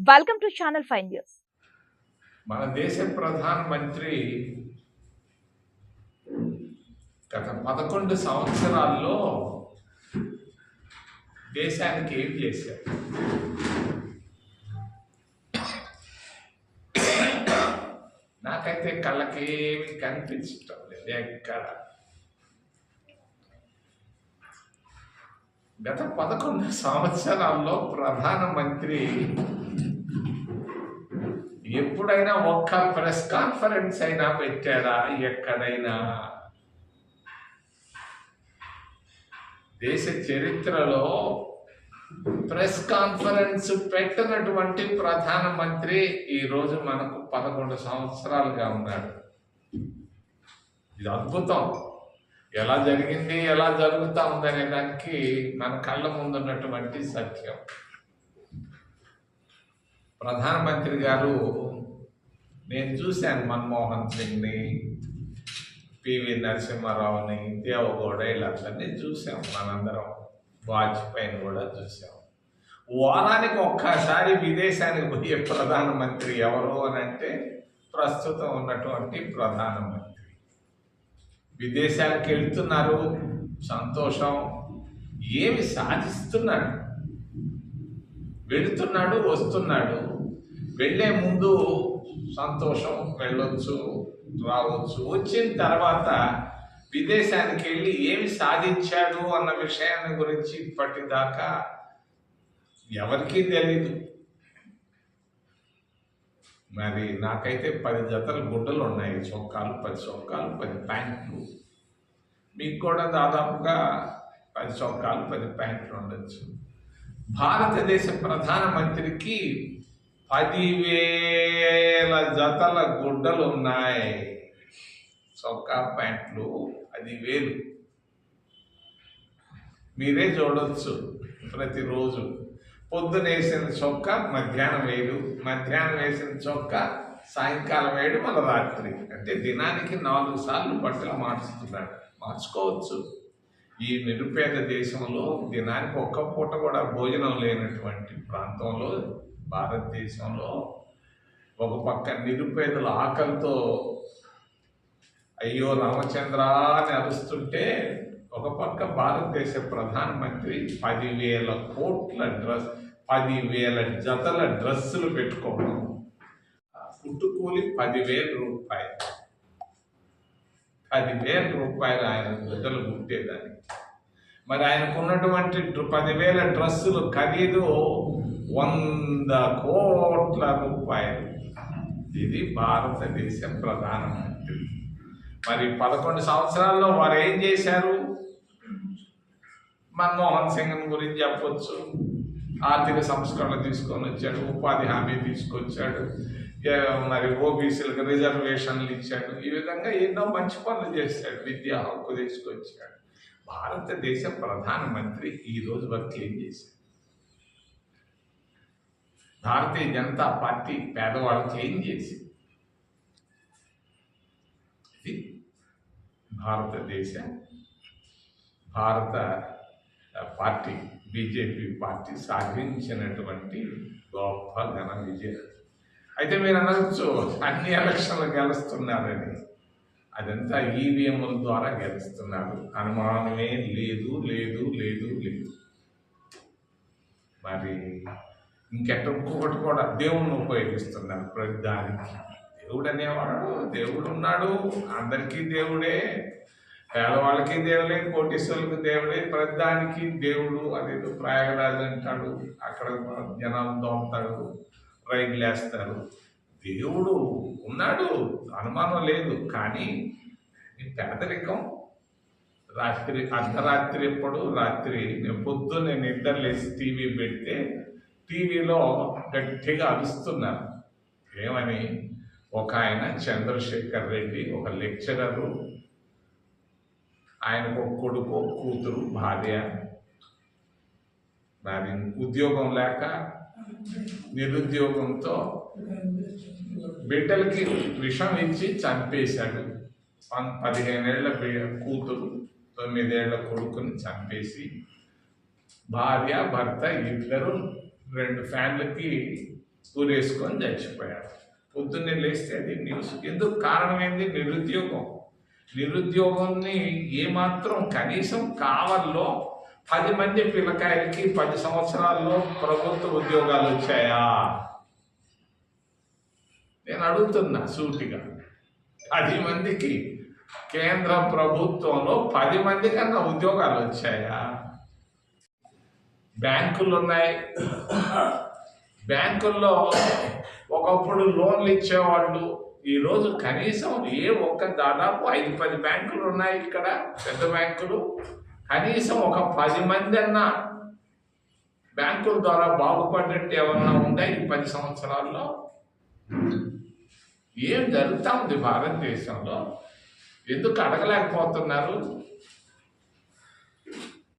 Welcome to channel five news మన దేశ ప్రధానమంత్రి గత పదకొండు సంవత్సరాల్లో దేశానికి ఏం చేశారు? నాకైతే కళ్ళకేమి కనిపించటం లేదు ఎక్కడ? గత పదకొండు సంవత్సరాల్లో ప్రధానమంత్రి ఎప్పుడైనా ఒక్క ప్రెస్ కాన్ఫరెన్స్ అయినా పెట్టాడా? ఎక్కడైనా. దేశ చరిత్రలో ప్రెస్ కాన్ఫరెన్స్ పెట్టినటువంటి ప్రధానమంత్రి ఈరోజు మనకు పదకొండు సంవత్సరాలుగా ఉన్నాడు. ఇది అద్భుతం. ఎలా జరిగింది ఎలా జరుగుతూ ఉందనే దానికి మన కళ్ళ ముందున్నటువంటి సత్యం. ప్రధానమంత్రి గారు నేను చూశాను మన్మోహన్ సింగ్ని పివి నరసింహారావుని దేవగౌడ వీళ్ళందరినీ చూసాం మనందరం వాజ్పేయిని కూడా చూసాం వారానికి ఒక్కసారి విదేశానికి పోయే ప్రధానమంత్రి ఎవరు అని అంటే ప్రస్తుతం ఉన్నటువంటి ప్రధానమంత్రి. విదేశాలకు వెళ్తున్నారు సంతోషం. ఏమి సాధిస్తున్నాడు? వెళుతున్నాడు వస్తున్నాడు. వెళ్ళే ముందు సంతోషం వెళ్ళొచ్చు రావచ్చు. వచ్చిన తర్వాత విదేశానికి వెళ్ళి ఏమి సాధించాడు అన్న విషయాన్ని గురించి ఇప్పటిదాకా ఎవరికీ తెలీదు. మరి నాకైతే పది జతల గుడ్డలు ఉన్నాయి. చొక్కాలు పది చొక్కాలు పది ప్యాంట్లు. మీకు కూడా దాదాపుగా పది చొక్కాలు పది ప్యాంట్లు ఉండొచ్చు. భారతదేశ ప్రధానమంత్రికి పదివేల జతల గుడ్డలు ఉన్నాయి చొక్కా ప్యాంట్లు పదివేలు. మీరే చూడొచ్చు ప్రతిరోజు. పొద్దున వేసిన చొక్క మధ్యాహ్నం వేలు మధ్యాహ్నం వేసిన చొక్క సాయంకాలం వేడు మళ్ళీ రాత్రి. అంటే దినానికి నాలుగు సార్లు బట్టలు మార్చుతున్నాడు మార్చుకోవచ్చు. ఈ నిరుపేద దేశంలో దినానికి ఒక్క పూట కూడా భోజనం లేనటువంటి ప్రాంతంలో భారతదేశంలో ఒక పక్క నిరుపేదల ఆకలితో అయ్యో రామచంద్ర అని అరుస్తుంటే ఒక పక్క భారతదేశ ప్రధానమంత్రి పదివేల కోట్ల డ్రెస్ పదివేల జతల డ్రెస్సులు పెట్టుకోవడం. పుట్టుకూలి పదివేల రూపాయలు. పదివేల రూపాయలు ఆయన బిడ్డలు ముట్టేదాన్ని మరి ఆయనకు ఉన్నటువంటి పదివేల డ్రెస్సులు ఖరీదు వంద కోట్ల రూపాయలు. ఇది భారతదేశ ప్రధానమంత్రి మరి పదకొండు సంవత్సరాల్లో వారు ఏం చేశారు? మన్మోహన్ సింగ్ గురించి చెప్పొచ్చు. ఆర్థిక సంస్కరణ తీసుకొని వచ్చాడు ఉపాధి హామీ తీసుకొచ్చాడు. మరి ఓబీసీలకు రిజర్వేషన్లు ఇచ్చాడు. ఈ విధంగా ఎన్నో మంచి పనులు చేశాడు విద్యా హక్కు తీసుకొచ్చాడు. భారతదేశ ప్రధానమంత్రి ఈ రోజు వరకు ఏం చేశాడు? భారతీయ జనతా పార్టీ పేదవాళ్ళకి ఏం చేసింది? ఇది భారతదేశ భారత పార్టీ బీజేపీ పార్టీ సాధించినటువంటి గొప్ప ఘన విజయం. అయితే మీరు అనవచ్చు అన్ని ఎలక్షన్లు గెలుస్తున్నారని. అదంతా ఈవీఎంల ద్వారా గెలుస్తున్నారు. అనుమానమే లేదు లేదు లేదు లేదు. మరి ఇంకెట్ట కూడా దేవుణ్ణి ఉపయోగిస్తున్నారు ప్రతి దానికి. దేవుడు అనేవాడు దేవుడు ఉన్నాడు. అందరికీ దేవుడే. పేదవాళ్ళకి దేవుడే కోటీశ్వరులకు దేవుడే. ప్రతిదానికి దేవుడు అదేదో ప్రయాగరాజు అంటాడు. అక్కడ జనాలు దోమతాడు రైలు వేస్తారు దేవుడు ఉన్నాడు అనుమానం లేదు కానీ పేదరికం రాత్రి అర్ధరాత్రి ఎప్పుడు రాత్రి నేను పొద్దున్నే నిద్ర లేచి టీవీ పెడితే టీవీలో గట్టిగా అరుస్తున్నారు. ఏమని? ఒక ఆయన చంద్రశేఖర్ రెడ్డి ఒక లెక్చరరు ఆయనకు ఒక కొడుకు కూతురు భార్య. మరి ఉద్యోగం లేక నిరుద్యోగంతో బిడ్డలకి విషం ఇచ్చి చంపేశాడు. పదిహేనేళ్ళ కూతురు తొమ్మిదేళ్ళ కొడుకుని చంపేసి భార్య భర్త ఇద్దరు రెండు ఫ్యాన్లకి ఊరేసుకొని చచ్చిపోయాడు పొద్దున్నే లేస్తే అది న్యూస్. ఎందుకు కారణం ఏంది? నిరుద్యోగం. నిరుద్యోగాన్ని ఏమాత్రం కనీసం కావల్లో పది మంది పిల్లకాయలకి పది సంవత్సరాల్లో ప్రభుత్వ ఉద్యోగాలు వచ్చాయా? నేను అడుగుతున్నా సూటిగా. పది మందికి కేంద్ర ప్రభుత్వంలో పది మంది కన్నా ఉద్యోగాలు వచ్చాయా? బ్యాంకులు ఉన్నాయి. బ్యాంకుల్లో ఒకప్పుడు లోన్లు ఇచ్చేవాళ్ళు. ఈరోజు కనీసం ఏ ఒక్క దాదాపు ఐదు పది బ్యాంకులు ఉన్నాయి ఇక్కడ. పెద్ద బ్యాంకులు. కనీసం ఒక పది మంది అన్నా బ్యాంకుల ద్వారా బాగుపడ్డట్టు ఏమన్నా ఉందా ఈ పది సంవత్సరాల్లో? ఏం జరుగుతూ ఉంది భారతదేశంలో? ఎందుకు అడగలేకపోతున్నారు?